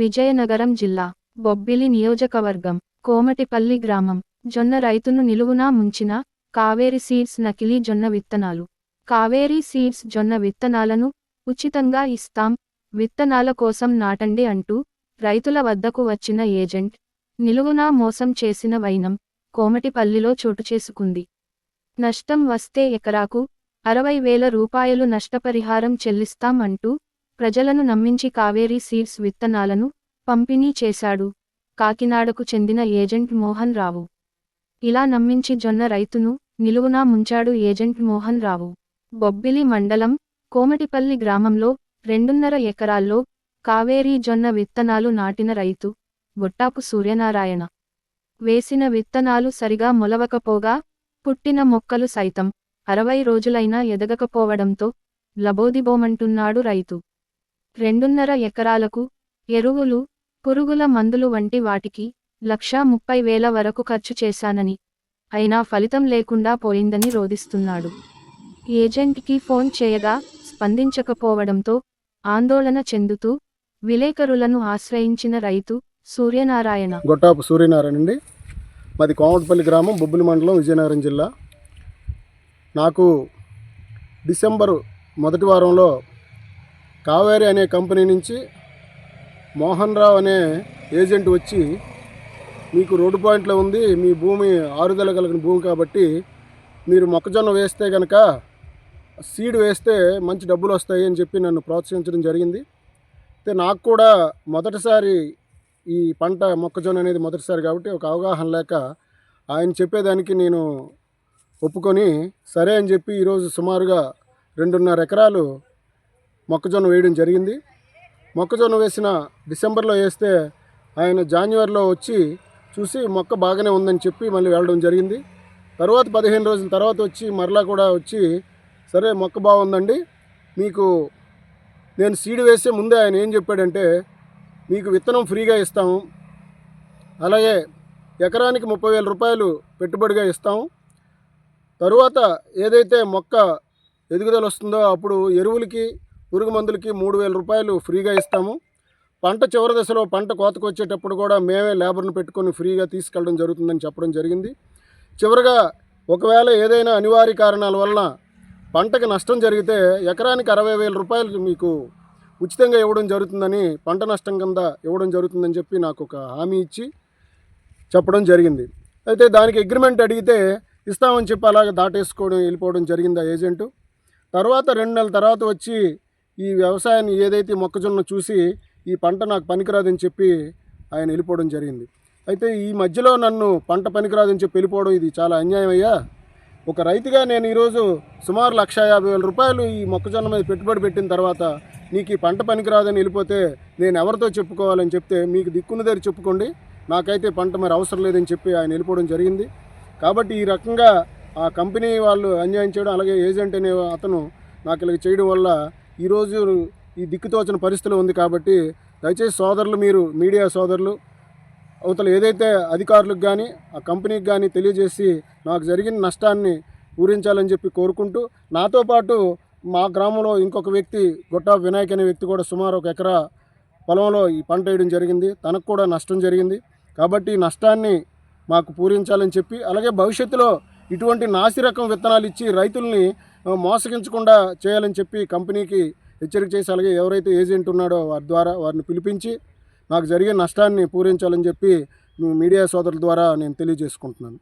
విజయనగరం జిల్లా బొబ్బిలి నియోజకవర్గం కోమటిపల్లి గ్రామం. జొన్న రైతును నిలువునా ముంచిన కావేరి సీడ్స్ నకిలీ జొన్న విత్తనాలు. కావేరి సీడ్స్ జొన్న విత్తనాలను ఉచితంగా ఇస్తాం విత్తనాల కోసం నాటండి అంటూ రైతుల వద్దకు వచ్చిన ఏజెంట్ నిలువునా మోసం చేసిన వైనం కోమటిపల్లిలో చోటు చేసుకుంది. నష్టం వస్తే ఎకరాకు అరవై వేల రూపాయలు నష్టపరిహారం చెల్లిస్తాం అంటూ ప్రజలను నమ్మించి కావేరీ సీడ్స్ విత్తనాలను పంపిణీ చేశాడు. కాకినాడకు చెందిన ఏజెంట్ మోహన్ రావు. ఇలా నమ్మించి జొన్న రైతును నిలువునా ముంచాడు ఏజెంట్ మోహన్ రావు. బొబ్బిలి మండలం కోమటిపల్లి గ్రామంలో రెండున్నర ఎకరాల్లో కావేరీ జొన్న విత్తనాలు నాటిన రైతు బొట్టాపు సూర్యనారాయణ. వేసిన విత్తనాలు సరిగా మొలవకపోగా పుట్టిన మొక్కలు సైతం అరవై రోజులైనా ఎదగకపోవడంతో లబోదిబోమంటున్నాడు రైతు. రెండున్నర ఎకరాలకు ఎరువులు పురుగుల మందులు వంటి వాటికి లక్షా ముప్పై వేల వరకు ఖర్చు చేశానని అయినా ఫలితం లేకుండా పోయిందని రోదిస్తున్నాడు ఏజెంట్కి ఫోన్ చేయగా స్పందించకపోవడంతో ఆందోళన చెందుతూ విలేకరులను ఆశ్రయించిన రైతు సూర్యనారాయణ. గొట్టాపు సూర్యనారాయణ అండి. మాది కోమటిపల్లి గ్రామం బొబ్బులి మండలం విజయనగరం జిల్లా. నాకు డిసెంబరు మొదటి వారంలో కావేరి అనే కంపెనీ నుంచి మోహన్ రావు అనే ఏజెంట్ వచ్చి మీకు రోడ్డు పాయింట్లో ఉంది మీ భూమి ఆరుదల కలిగిన భూమి కాబట్టి మీరు మొక్కజొన్న వేస్తే కనుక సీడ్ వేస్తే మంచి డబ్బులు వస్తాయి అని చెప్పి నన్ను ప్రోత్సహించడం జరిగింది. అయితే నాకు కూడా మొదటిసారి ఈ పంట మొక్కజొన్న అనేది మొదటిసారి కాబట్టి ఒక అవగాహన లేక ఆయన చెప్పేదానికి నేను ఒప్పుకొని సరే అని చెప్పి ఈరోజు సుమారుగా రెండున్నర ఎకరాలు మొక్కజొన్న వేయడం జరిగింది. మొక్కజొన్న వేసిన డిసెంబర్లో వేస్తే ఆయన జాన్యువరిలో వచ్చి చూసి మొక్క బాగానే ఉందని చెప్పి మళ్ళీ వెళ్ళడం జరిగింది. తర్వాత పదిహేను రోజుల తర్వాత వచ్చి మరలా కూడా వచ్చి సరే మొక్క బాగుందండి. మీకు నేను సీడ్ వేసే ముందే ఆయన ఏం చెప్పాడంటే మీకు విత్తనం ఫ్రీగా ఇస్తాము. అలాగే ఎకరానికి ముప్పై వేల రూపాయలు పెట్టుబడిగా ఇస్తాము. తరువాత ఏదైతే మొక్క ఎదుగుదల వస్తుందో అప్పుడు ఎరువులకి పురుగు మందులకి మూడు వేల రూపాయలు ఫ్రీగా ఇస్తాము. పంట చివరి దశలో పంట కోతకు వచ్చేటప్పుడు కూడా మేమే లేబర్ను పెట్టుకొని ఫ్రీగా తీసుకెళ్ళడం జరుగుతుందని చెప్పడం జరిగింది. చివరిగా ఒకవేళ ఏదైనా అనివార్య కారణాల వలన పంటకి నష్టం జరిగితే ఎకరానికి అరవై వేల రూపాయలు మీకు ఉచితంగా ఇవ్వడం జరుగుతుందని పంట నష్టం కింద ఇవ్వడం జరుగుతుందని చెప్పి నాకు ఒక హామీ ఇచ్చి చెప్పడం జరిగింది. అయితే దానికి అగ్రిమెంట్ అడిగితే ఇస్తామని చెప్పి అలాగే దాటేసుకోవడం వెళ్ళిపోవడం జరిగింది ఆ ఏజెంటు. తర్వాత రెండు నెలల తర్వాత వచ్చి ఈ వ్యవసాయాన్ని ఏదైతే మొక్కజొన్న చూసి ఈ పంట నాకు పనికిరాదని చెప్పి ఆయన వెళ్ళిపోవడం జరిగింది. అయితే ఈ మధ్యలో నన్ను పంట పనికిరాదని చెప్పి వెళ్ళిపోవడం ఇది చాలా అన్యాయం అయ్యా. ఒక రైతుగా నేను ఈరోజు సుమారు లక్ష యాభై వేల రూపాయలు ఈ మొక్కజొన్న మీద పెట్టుబడి పెట్టిన తర్వాత నీకు ఈ పంట పనికిరాదని వెళ్ళిపోతే నేను ఎవరితో చెప్పుకోవాలని చెప్తే మీకు దిక్కున్న దగ్గర చెప్పుకోండి. నాకైతే పంట మరి అవసరం లేదని చెప్పి ఆయన వెళ్ళిపోవడం జరిగింది. కాబట్టి ఈ రకంగా ఆ కంపెనీ వాళ్ళు అన్యాయం చేయడం అలాగే ఏజెంట్ అనే అతను నాకు ఇలా చేయడం వల్ల ఈరోజు ఈ దిక్కుతోచిన పరిస్థితులు ఉంది కాబట్టి దయచేసి సోదరులు మీరు మీడియా సోదరులు అవతల ఏదైతే అధికారులకు కానీ ఆ కంపెనీకి కానీ తెలియజేసి నాకు జరిగిన నష్టాన్ని పూరించాలని చెప్పి కోరుకుంటూ నాతో పాటు మా గ్రామంలో ఇంకొక వ్యక్తి గొట్టా వినాయక్ అనే వ్యక్తి కూడా సుమారు ఒక ఎకరా పొలంలో ఈ పంట వేయడం జరిగింది. తనకు కూడా నష్టం జరిగింది. కాబట్టి నష్టాన్ని మాకు పూరించాలని చెప్పి అలాగే భవిష్యత్తులో ఇటువంటి నాసిరకం విత్తనాలు ఇచ్చి రైతుల్ని మోసగించకుండా చేయాలని చెప్పి కంపెనీకి హెచ్చరిక చేసి అలాగే ఎవరైతే ఏజెంట్ ఉన్నాడో వారి ద్వారా వారిని పిలిపించి నాకు జరిగే నష్టాన్ని పూరించాలని చెప్పి మీడియా సోదరుల ద్వారా నేను తెలియజేసుకుంటున్నాను.